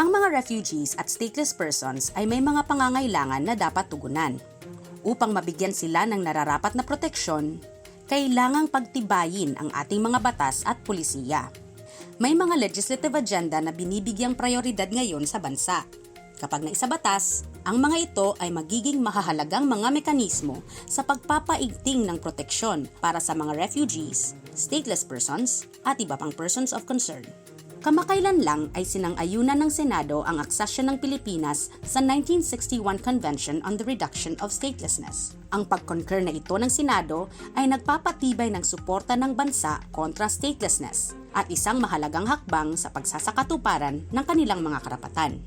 Ang mga refugees at stateless persons ay may mga pangangailangan na dapat tugunan. Upang mabigyan sila ng nararapat na proteksyon, kailangang pagtibayin ang ating mga batas at pulisiya. May mga legislative agenda na binibigyang prioridad ngayon sa bansa. Kapag naisabatas, ang mga ito ay magiging mahahalagang mga mekanismo sa pagpapaigting ng proteksyon para sa mga refugees, stateless persons, at iba pang persons of concern. Kamakailan lang ay sinang-ayunan ng Senado ang aksesyon ng Pilipinas sa 1961 Convention on the Reduction of Statelessness. Ang pag-concur na ito ng Senado ay nagpapatibay ng suporta ng bansa kontra statelessness at isang mahalagang hakbang sa pagsasakatuparan ng kanilang mga karapatan.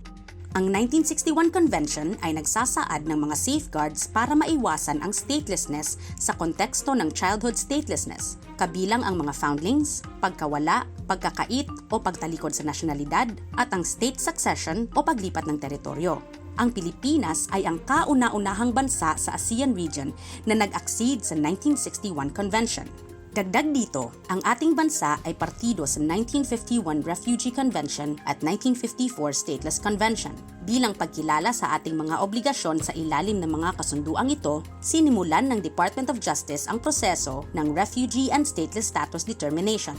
Ang 1961 Convention ay nagsasaad ng mga safeguards para maiwasan ang statelessness sa konteksto ng childhood statelessness, kabilang ang mga foundlings, pagkawala, pagkakait o pagtalikod sa nasyonalidad, at ang state succession o paglipat ng teritoryo. Ang Pilipinas ay ang kauna-unahang bansa sa ASEAN region na nag-accede sa 1961 Convention. Dagdag dito, ang ating bansa ay partido sa 1951 Refugee Convention at 1954 Stateless Convention. Bilang pagkilala sa ating mga obligasyon sa ilalim ng mga kasunduang ito, sinimulan ng Department of Justice ang proseso ng Refugee and Stateless Status Determination.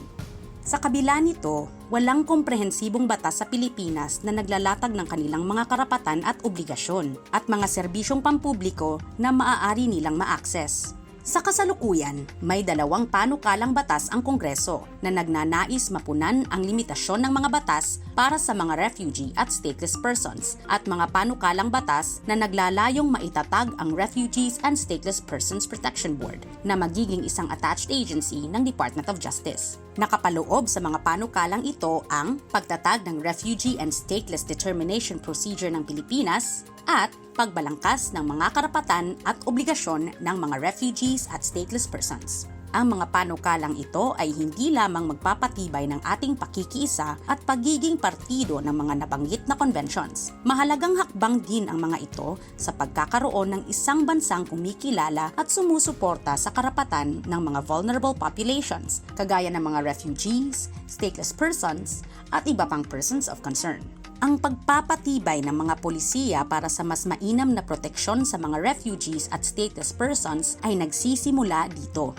Sa kabila nito, walang komprehensibong batas sa Pilipinas na naglalatag ng kanilang mga karapatan at obligasyon at mga serbisyong pampubliko na maaari nilang ma-access. Sa kasalukuyan, may dalawang panukalang batas ang Kongreso na nagnanais mapunan ang limitasyon ng mga batas para sa mga refugee at stateless persons at mga panukalang batas na naglalayong maitatag ang Refugees and Stateless Persons Protection Board na magiging isang attached agency ng Department of Justice. Nakapaloob sa mga panukalang ito ang pagtatag ng Refugee and Stateless Determination Procedure ng Pilipinas at pagbalangkas ng mga karapatan at obligasyon ng mga refugees at stateless persons. Ang mga panukalang ito ay hindi lamang magpapatibay ng ating pakikiisa at pagiging partido ng mga nabanggit na conventions. Mahalagang hakbang din ang mga ito sa pagkakaroon ng isang bansang kumikilala at sumusuporta sa karapatan ng mga vulnerable populations, kagaya ng mga refugees, stateless persons, at iba pang persons of concern. Ang pagpapatibay ng mga polisiya para sa mas mainam na proteksyon sa mga refugees at stateless persons ay nagsisimula dito.